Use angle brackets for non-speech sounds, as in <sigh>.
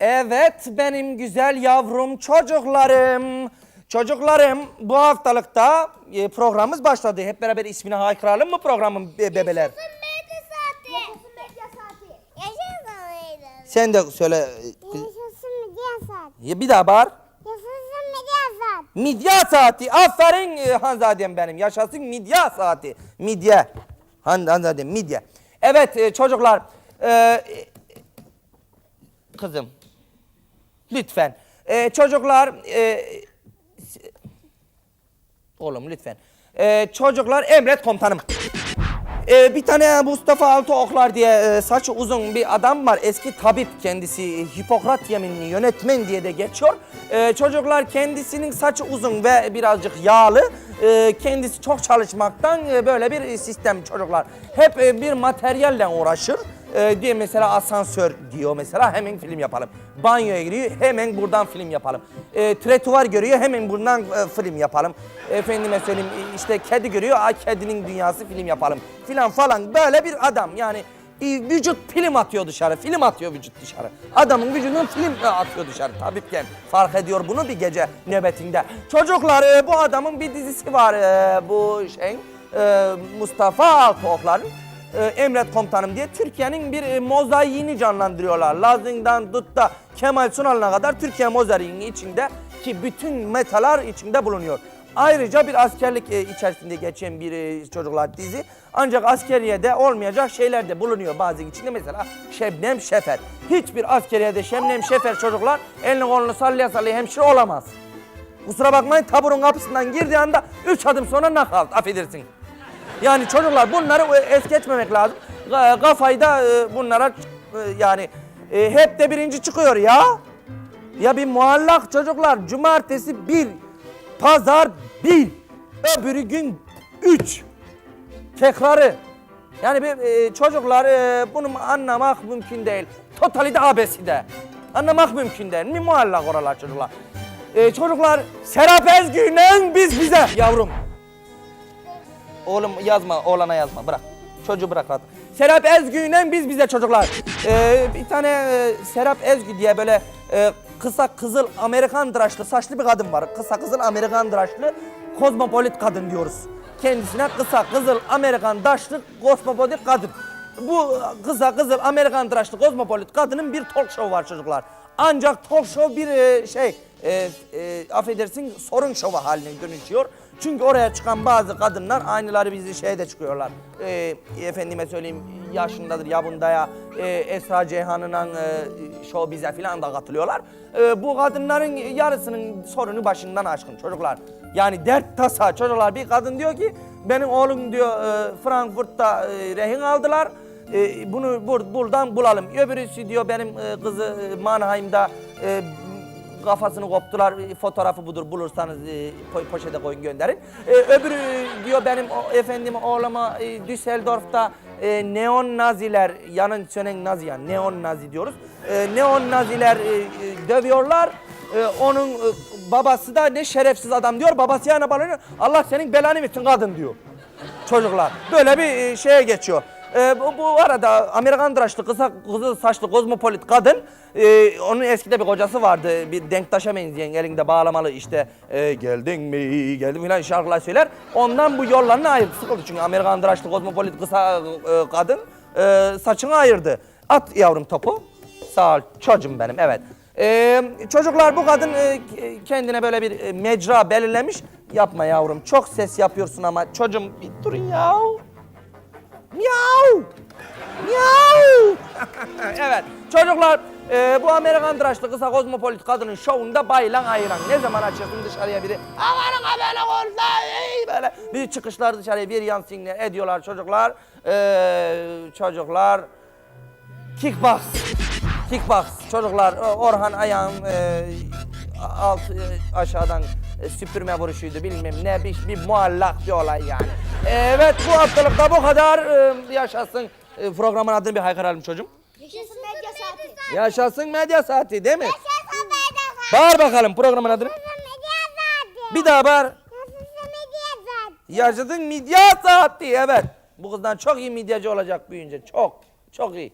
Evet benim güzel yavrum çocuklarım. Çocuklarım bu haftalıkta e, programımız başladı. Hep beraber ismini haykıralım mı programın be- bebeler? medya saati. Yaşasın medya saati. Yaşasın medya Sen de söyle. e, Yaşasın medya saati. Ya Bir daha bağır. Yaşasın medya saati. Midye saati. Aferin e, Hanzadem benim. Yaşasın midye saati. Midye. Han, Hanzadem midye. Evet e, çocuklar. e, e, kızım. Lütfen. E, çocuklar. e, oğlum lütfen. E, çocuklar emret komutanım. Ee, bir tane Mustafa Altıoklar diye e, saçı uzun bir adam var. Eski tabip kendisi. Hipokrat yeminli yönetmen diye de geçiyor. Ee, çocuklar kendisinin saçı uzun ve birazcık yağlı. Ee, kendisi çok çalışmaktan e, böyle bir sistem çocuklar. Hep e, bir materyalle uğraşır. Ee, diye mesela asansör diyor mesela hemen film yapalım. Banyoya giriyor hemen buradan film yapalım. Ee, tretuvar görüyor hemen buradan e, film yapalım. Efendime söyleyeyim e, işte kedi görüyor ay kedinin dünyası film yapalım filan falan böyle bir adam yani e, vücut film atıyor dışarı film atıyor vücut dışarı. Adamın vücudunun film e, atıyor dışarı tabipken fark ediyor bunu bir gece nöbetinde. Çocuklar e, bu adamın bir dizisi var e, bu şey e, Mustafa Altıoklar'ın e, Emret Komutanım diye Türkiye'nin bir e, mozaiğini canlandırıyorlar. Lazing'den tut Kemal Sunal'ına kadar Türkiye mozaiğinin içinde ki bütün metalar içinde bulunuyor. Ayrıca bir askerlik e, içerisinde geçen bir e, çocuklar dizi. Ancak askeriyede olmayacak şeyler de bulunuyor bazı içinde. Mesela Şebnem Şefer. Hiçbir askeriyede Şebnem Şefer çocuklar elini kolunu sallaya sallaya hemşire olamaz. Kusura bakmayın taburun kapısından girdiği anda üç adım sonra nakavt affedersin. Yani çocuklar bunları es geçmemek lazım. Kafayı da e, bunlara e, yani e, hep de birinci çıkıyor ya. Ya bir muallak çocuklar cumartesi bir, pazar bir, öbürü gün üç. Tekrarı. Yani bir çocuklar bunu anlamak mümkün değil. Totalite abesi de. Anlamak mümkün değil. Bir muallak oralar çocuklar. E, çocuklar Serap Ezgü'yle biz bize. Yavrum Oğlum yazma, oğlana yazma. Bırak. Çocuğu bırak rahat. Serap Ezgü'yle biz bize çocuklar. Ee, bir tane e, Serap Ezgü diye böyle e, kısa kızıl Amerikan tıraşlı saçlı bir kadın var. Kısa kızıl Amerikan tıraşlı kozmopolit kadın diyoruz. Kendisine kısa kızıl Amerikan tıraşlı kozmopolit kadın. Bu kısa kızıl Amerikan tıraşlı kozmopolit kadının bir talk show var çocuklar. Ancak talk show bir e, şey, e, e, affedersin sorun şovu haline dönüşüyor. Çünkü oraya çıkan bazı kadınlar aynıları bizi şeyde çıkıyorlar. E, efendime söyleyeyim yaşındadır ya bunda ya e, Esra Ceyhan'la e, show bize falan da katılıyorlar. E, bu kadınların yarısının sorunu başından aşkın çocuklar. Yani dert tasa çocuklar bir kadın diyor ki benim oğlum diyor e, Frankfurt'ta e, rehin aldılar. E, bunu bur- buradan bulalım. Öbürüsü diyor benim e, kızı e, Mannheim'da e, kafasını koptular. E, Fotoğrafı budur bulursanız e, po- poşete koyun gönderin. E, öbürü diyor benim o, efendim oğluma e, Düsseldorf'ta e, neon naziler yanın sönen nazi yani neon nazi diyoruz. E, neon naziler e, e, dövüyorlar. E, onun e, babası da ne şerefsiz adam diyor. Babası yana bağlanıyor. Allah senin belanı versin kadın diyor çocuklar. Böyle bir e, şeye geçiyor. E, bu, bu arada Amerikan tıraşlı kısa kızıl saçlı kozmopolit kadın e, onun eskide bir kocası vardı. Bir denktaşa benzeyen elinde bağlamalı işte e, geldin mi geldin filan şarkılar söyler. Ondan bu yollarını ayırdı. Sıkıldı çünkü Amerikan tıraşlı kozmopolit kısa e, kadın e, saçını ayırdı. At yavrum topu. Sağ ol çocuğum benim evet. Ee, çocuklar bu kadın e, kendine böyle bir e, mecra belirlemiş. Yapma yavrum çok ses yapıyorsun ama çocuğum bir durun ya. Miau. Miau. <laughs> evet çocuklar e, bu Amerikan tıraşlı kısa kozmopolit kadının şovunda bayılan ayıran. Ne zaman açıyorsun dışarıya biri amanın böyle ey böyle bir çıkışlar dışarıya bir yansınlar ediyorlar çocuklar. Ee, çocuklar Kickbox. Kickbox. Çocuklar e, Orhan Ayağın e, alt e, aşağıdan e, süpürme vuruşuydu bilmem ne bir, bir muallak bir olay yani. Evet bu haftalıkta bu kadar e, yaşasın. E, programın adını bir haykıralım çocuğum. Yaşasın medya saati. Yaşasın medya saati değil mi? Yaşasın medya saati. Bağır bakalım programın adını. Yaşasın medya saati. Bir daha bağır. Yaşasın medya saati. Yaşasın medya saati evet. Bu kızdan çok iyi medyacı olacak büyüyünce çok çok iyi.